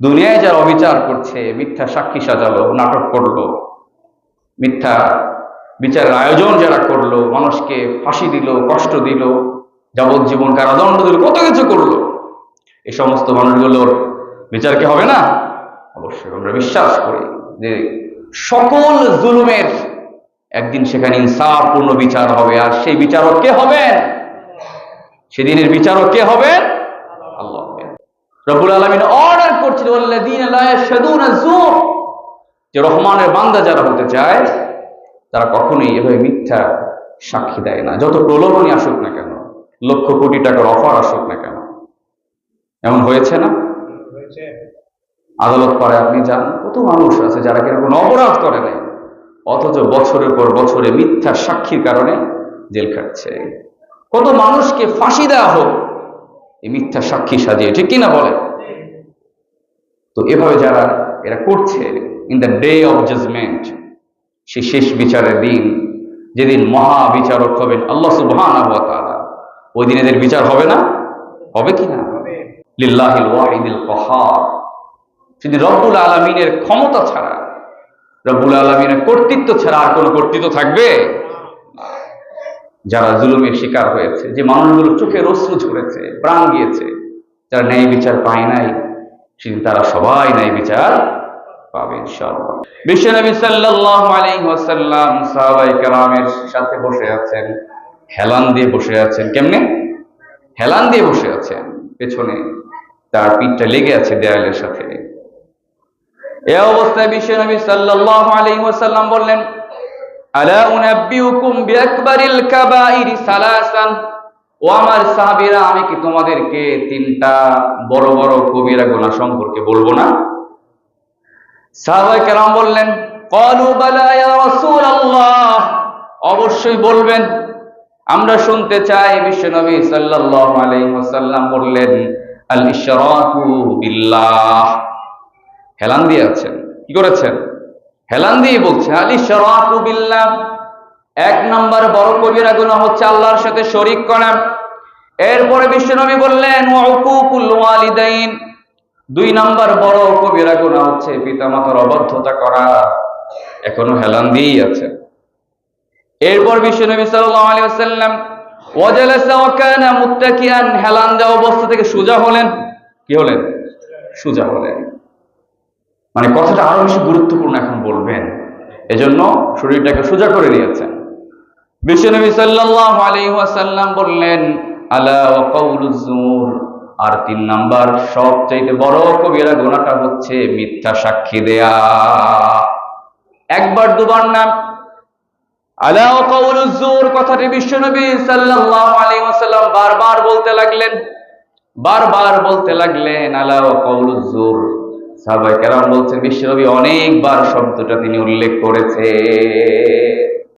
দুনিয়ায় যারা অবিচার করছে, মিথ্যা সাক্ষী সাজালো, নাটক করল, মিথ্যা বিচারের আয়োজন যারা করল, মানুষকে ফাঁসি দিল, কষ্ট দিল, যাবজ্জীবন কারাদণ্ড দিল, কত কিছু করল এই সমস্ত মানুষগুলোর বিচার কি হবে না? অবশ্যই আমরা বিশ্বাস করি যে সকল জুলুমের একদিন সেখানে ইনসাফপূর্ণ বিচার হবে, আর সেই বিচারক কে হবেন? সেদিনের বিচারক কে হবেন? রব্বুল আলমিন অর্ডার করছিল যে রহমানের বান্দা যারা হতে চায় তারা কখনোই এভাবে মিথ্যা সাক্ষী দেয় না। যত প্রলোভনই আসুক না কেন লক্ষ কোটি টাকার অফার আসুক না কেন এমন হয়েছে না? আদালত করে আপনি যান। কত মানুষ আছে যারা কিনা কোনো অপরাধ করে নাই অথচ বছরের পর বছরে মিথ্যা সাক্ষীর কারণে জেল খাটছে। কত মানুষকে ফাঁসি দেওয়া হোক এই মিথ্যা সাক্ষী সাজিয়ে, ঠিক কিনা বলে তো এভাবে যারা, এরা করছে in the day of judgement সে শেষ বিচারের দিন, যেদিন মহা বিচারক হবেন আল্লাহ তাআলা, ওই দিন এদের বিচার হবে না? হবে কি না? লিল্লাহিল ওয়াহিদিল কহার। যদি রব্বুল আলমিনের ক্ষমতা ছাড়া, রব্বুল আলমিনের কর্তৃত্ব ছাড়া আর কোনো কর্তৃত্ব থাকবে। যারা জুলুমের শিকার হয়েছে, যে মানুষগুলো চোখে অশ্রু ঝরেছে, প্রাণ গিয়েছে, যারা ন্যায় বিচার পায় নাই, সেদিন তারা সবাই ন্যায় বিচার পাবে, ইনশাআল্লাহ। বিশ্বনবী সাল্লাল্লাহু আলাইহি ওয়াসাল্লাম সাহাবায়ে কেরামের সাথে বসে আছেন, হেলান দিয়ে বসে আছেন, কেমনে? হেলান দিয়ে বসে আছেন, পেছনে তার পিঠটা লেগে আছে দেয়ালের সাথে। এ অবস্থায় বিশ্বনবী সাল্লাল্লাহু আলাইহি বললেন ও আমার আমি কি তোমাদেরকে তিনটা বড় বড় কবিরা গুনাহ সম্পর্কে বলব না? সাহাবায়ে কেরাম বললেন অবশ্যই বলবেন, আমরা শুনতে চাই। সাল্লাল্লাহু আলাইহি ওয়াসাল্লাম বললেন আল হেলান দিয়ে আছেন কি করেছেন? হেলান দিয়ে বলছে, আল ইশরাকু বিল্লাহ। এক নম্বর বড় কবিরা গুনাহ হচ্ছে আল্লাহর সাথে শরিক করা। এরপরে বিশ্বনবী বললেন ওয়ালিদাইন। দুই নম্বর বড় কবিরা গুনাহ হচ্ছে পিতামাতার অবাধ্যতা করা। এখনও হেলান দিয়েই আছে। এরপর বিশ্বনবী সাল্লাল্লাহু আলাইহি হেলান দেওয়া অবস্থা থেকে সোজা হলেন। কি হলেন? সোজা হলেন। মানে কথাটা আরও বেশি গুরুত্বপূর্ণ এখন বলবেন। এজন্য শরীরটাকে সোজা করে নিয়েছেন। বিশ্বনবী সাল্লাল্লাহু আলাইহি ওয়াসাল্লাম বললেন, আলা আর তিন নাম্বার, সবচাইতে বড় কবিরা গুনাহটা হচ্ছে মিথ্যা সাক্ষী দেয়া। একবার দুবার না। আলা ওয়া কথাটি বিশ্বনবী সাল্লাল্লাহু আলাইহি বারবার বলতে লাগলেন। বারবার বলতে লাগলেন, আলা সাহাবায়ে কেরাম বলছেন বিশ্বনবী অনেকবার শব্দটা তিনি উল্লেখ করেছে